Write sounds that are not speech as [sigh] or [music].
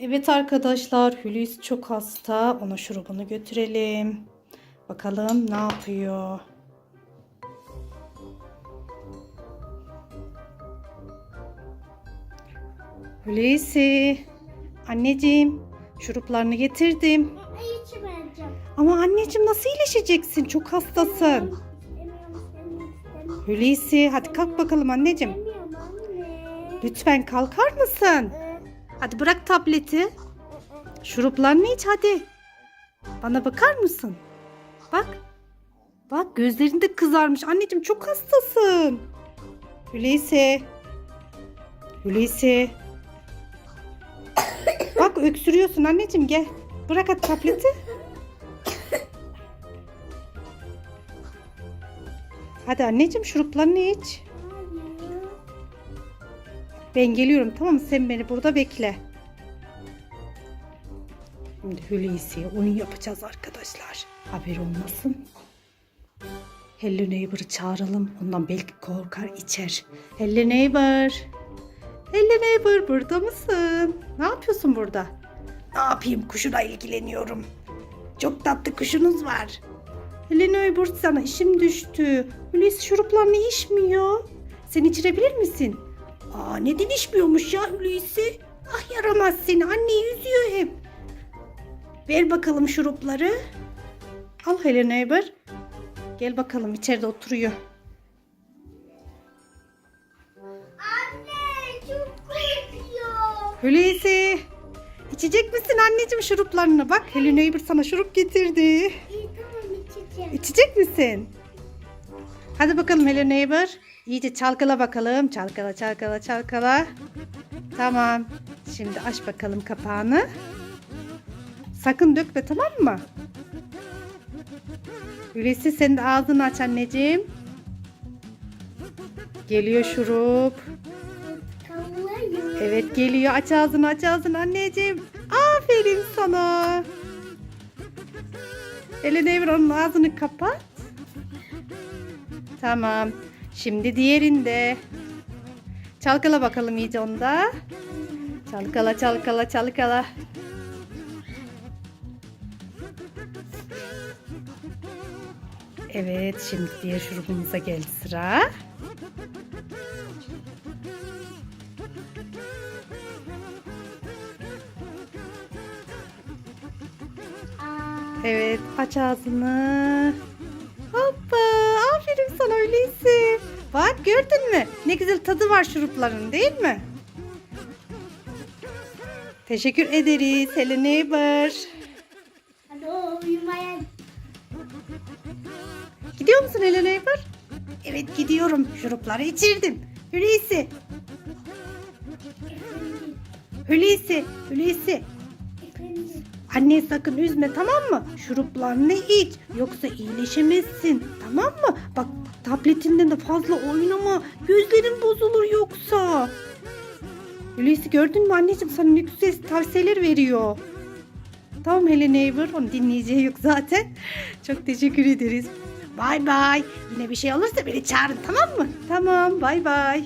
Evet arkadaşlar Hulusi çok hasta. Ona şurubunu götürelim. Bakalım ne yapıyor. Hulusi. Anneciğim şuruplarını getirdim. Ama anneciğim nasıl iyileşeceksin? Çok hastasın. Hulusi hadi kalk bakalım anneciğim. Lütfen kalkar mısın? Hadi bırak tableti. Şuruplarını iç hadi. Bana bakar mısın? Bak. Bak gözlerin de kızarmış. Anneciğim çok hastasın. Hüleyse. Hüleyse. Bak öksürüyorsun anneciğim gel. Bırak hadi tableti. Hadi anneciğim şuruplarını iç. Ben geliyorum tamam mı? Sen beni burada bekle. Şimdi Hulusi'ye oyun yapacağız arkadaşlar. Haber olmasın. Hello Neighbor'ı çağıralım. Ondan belki korkar içer. Hello Neighbor. Hello Neighbor burada mısın? Ne yapıyorsun burada? Ne yapayım kuşuna ilgileniyorum. Çok tatlı kuşunuz var. Hello Neighbor sana işim düştü. Hulusi şuruplarını içmiyor. Sen içirebilir misin? Aa neden içmiyormuş ya Hulusi? Ah yaramaz seni anneyi üzüyor hep. Ver bakalım şurupları. Al Hello Neighbor. Gel bakalım içeride oturuyor. Anne çok korkuyor. Hulusi. içecek misin anneciğim şuruplarını? Bak Hello Neighbor sana şurup getirdi. İyi tamam içeceğim. İçecek misin? Hadi bakalım Hello Neighbor. İyice çalkala bakalım. Çalkala çalkala çalkala. Tamam. Şimdi aç bakalım kapağını. Sakın dökme tamam mı? Hulusi sen de ağzını aç anneciğim. Geliyor şurup. Evet geliyor. Aç ağzını aç ağzını anneciğim. Aferin sana. Elini evir onun ağzını kapat. Tamam. Şimdi diğerinde. Çalkala bakalım iyice onu da. Çalkala çalkala çalkala. Evet şimdi diğer şurubumuza geldi sıra. Evet aç ağzını. Sana öyleyse. Bak gördün mü? Ne güzel tadı var şurupların değil mi? Teşekkür ederiz Hello Neighbor. hadi o uyumaya Gidiyor musun Hello Neighbor? Evet gidiyorum. Şurupları içirdim. Hulusi. Hulusi. Hulusi. Anne sakın üzme tamam mı? Şuruplarını iç. Yoksa iyileşemezsin. Tamam mı? Bak tabletinden de fazla oynama. Gözlerin bozulur yoksa. Hulusi gördün mü anneciğim sana ne güzel tavsiyeler veriyor. Tamam Helen Neighbor onu dinleyeceği yok zaten. [laughs] Çok teşekkür ederiz. Bay bay. Yine bir şey olursa beni çağırın tamam mı? Tamam bay bay.